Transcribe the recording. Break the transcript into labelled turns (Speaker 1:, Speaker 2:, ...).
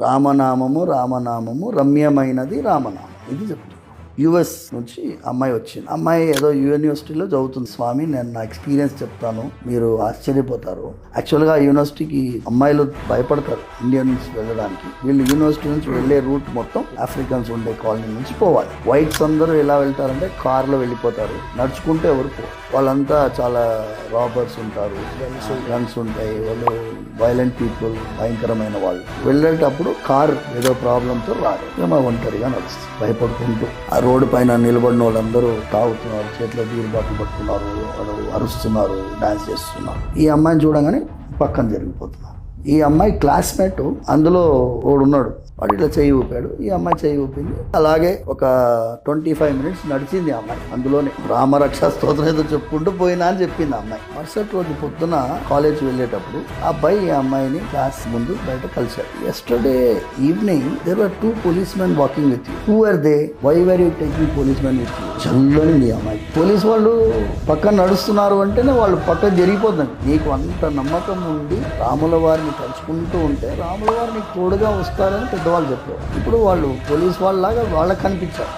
Speaker 1: రామనామము రామనామము రమ్యమైనది రామనామం. ఇది చెప్తుంది. యుఎస్ నుంచి అమ్మాయి వచ్చింది. అమ్మాయి ఏదో యూనివర్సిటీలో చదువుతుంది స్వామి. నేను నా ఎక్స్పీరియన్స్ చెప్తాను. మీరు ఆశ్చర్యపోతారు. యాక్చువల్గా యూనివర్సిటీకి అమ్మాయిలు భయపడతారు ఇండియన్స్ వెళ్ళడానికి. వీళ్ళు యూనివర్సిటీ నుంచి వెళ్ళే రూట్ మొత్తం ఆఫ్రికన్స్ ఉండే కాలనీ నుంచి పోవాలి. వైట్స్ అందరూ ఎలా వెళ్తారంటే కార్లో వెళ్ళిపోతారు. నడుచుకుంటే ఎవరు పోరు. వాళ్ళంతా చాలా రాబర్స్ ఉంటారు. గన్స్ ఉంటాయి. వాళ్ళు వైలెంట్ పీపుల్ భయంకరమైన వాళ్ళు. వెళ్ళేటప్పుడు కార్ ఏదో ప్రాబ్లంతో రారు. ఏమో ఒంటరిగా నడుస్తుంది. భయపడుకుంటూ ఆ రోడ్డు పైన నిలబడిన వాళ్ళందరూ తాగుతున్నారు. చేతిలో బీరు బాటిల్ పట్టుకున్నారు. వాళ్ళు అరుస్తున్నారు. డాన్స్ చేస్తున్నారు. ఈ అమ్మాయిని చూడగానే పక్కన జరిగిపోతున్నారు. ఈ అమ్మాయి క్లాస్మేట్ అందులో ఉన్నాడు వాడు ఇట్లా చేయి ఊపాడు. ఈ అమ్మాయి చేయి ఊపింది. అలాగే ఒక ట్వంటీ ఫైవ్ మినిట్స్ నడిచింది ఆ అమ్మాయి. అందులోనే రామరక్ష స్తోత్రం ఏదో చెప్పుకుంటూ పోయినా అని చెప్పింది ఆ అమ్మాయి. మరుసటి రోజు పొద్దున కాలేజ్ వెళ్ళేటప్పుడు ఆ అబ్బాయి ఈ అమ్మాయిని క్లాస్ ముందు బయట కలిశాడు. Yesterday evening there are two policemen walking with you who are they why were you taking policemen with you చల్లని అమ్మాయి పోలీస్ వాళ్ళు పక్కన నడుస్తున్నారు అంటేనే వాళ్ళు పక్కన జరిగిపోతుంది. నీకు అంత నమ్మకం ఉండి రాముల వారిని తలుచుకుంటూ ఉంటే రాముల వారిని తోడుగా వస్తారని పెద్దవాళ్ళు చెప్పారు. ఇప్పుడు వాళ్ళు పోలీస్ వాళ్ళలాగా వాళ్ళకి కనిపించారు.